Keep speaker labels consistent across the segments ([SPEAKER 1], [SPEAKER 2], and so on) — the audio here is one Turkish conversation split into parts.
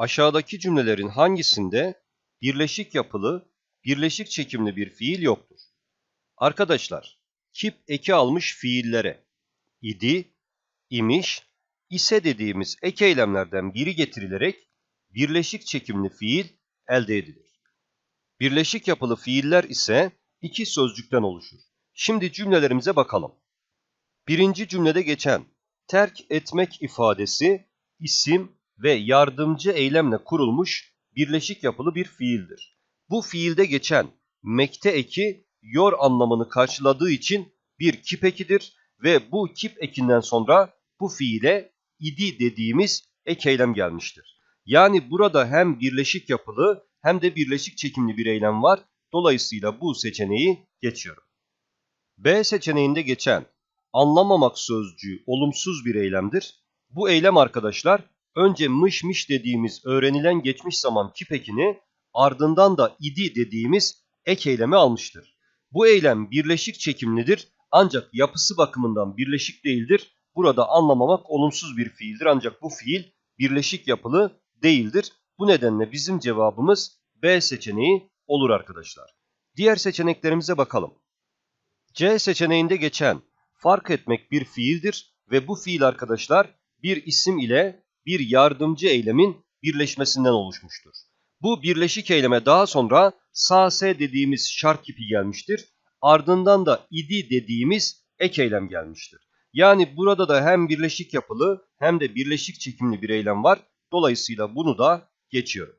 [SPEAKER 1] Aşağıdaki cümlelerin hangisinde birleşik yapılı, birleşik çekimli bir fiil yoktur? Arkadaşlar, kip eki almış fiillere idi, imiş, ise dediğimiz ek eylemlerden biri getirilerek birleşik çekimli fiil elde edilir. Birleşik yapılı fiiller ise iki sözcükten oluşur. Şimdi cümlelerimize bakalım. Birinci cümlede geçen terk etmek ifadesi isim ve yardımcı eylemle kurulmuş birleşik yapılı bir fiildir. Bu fiilde geçen mekte eki yor anlamını karşıladığı için bir kip ekidir ve bu kip ekinden sonra bu fiile idi dediğimiz ek eylem gelmiştir. Yani burada hem birleşik yapılı hem de birleşik çekimli bir eylem var. Dolayısıyla bu seçeneği geçiyorum. B seçeneğinde geçen anlamamak sözcüğü olumsuz bir eylemdir. Bu eylem arkadaşlar önce mış mış dediğimiz öğrenilen geçmiş zaman kip ekini ardından da idi dediğimiz ek eylemi almıştır. Bu eylem birleşik çekimlidir ancak yapısı bakımından birleşik değildir. Burada anlamamak olumsuz bir fiildir ancak bu fiil birleşik yapılı değildir. Bu nedenle bizim cevabımız B seçeneği olur arkadaşlar. Diğer seçeneklerimize bakalım. C seçeneğinde geçen fark etmek bir fiildir ve bu fiil arkadaşlar bir isim ile bir yardımcı eylemin birleşmesinden oluşmuştur. Bu birleşik eyleme daha sonra sase dediğimiz şart kipi gelmiştir. Ardından da idi dediğimiz ek eylem gelmiştir. Yani burada da hem birleşik yapılı hem de birleşik çekimli bir eylem var. Dolayısıyla bunu da geçiyorum.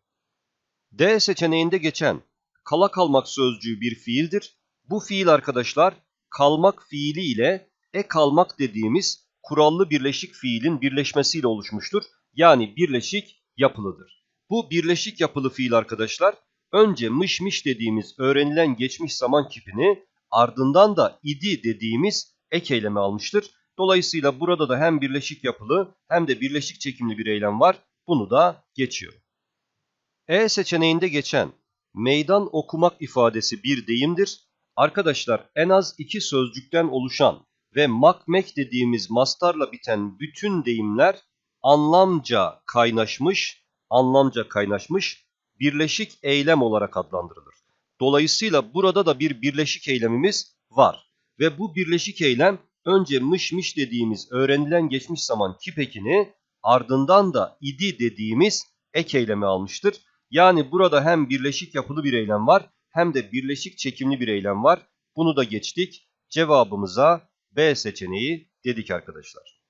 [SPEAKER 1] D seçeneğinde geçen kala kalmak sözcüğü bir fiildir. Bu fiil arkadaşlar kalmak fiili ile e kalmak dediğimiz kurallı birleşik fiilin birleşmesiyle oluşmuştur. Yani birleşik yapılıdır. Bu birleşik yapılı fiil arkadaşlar önce mış mış dediğimiz öğrenilen geçmiş zaman kipini ardından da idi dediğimiz ek eylemi almıştır. Dolayısıyla burada da hem birleşik yapılı hem de birleşik çekimli bir eylem var. Bunu da geçiyorum. E seçeneğinde geçen meydan okumak ifadesi bir deyimdir. Arkadaşlar en az iki sözcükten oluşan ve makmek dediğimiz mastarla biten bütün deyimler anlamca kaynaşmış, anlamca kaynaşmış birleşik eylem olarak adlandırılır. Dolayısıyla burada da bir birleşik eylemimiz var. Ve bu birleşik eylem önce mış mış dediğimiz öğrenilen geçmiş zaman kip ekini ardından da idi dediğimiz ek eylemi almıştır. Yani burada hem birleşik yapılı bir eylem var hem de birleşik çekimli bir eylem var. Bunu da geçtik. Cevabımıza B seçeneği dedik arkadaşlar.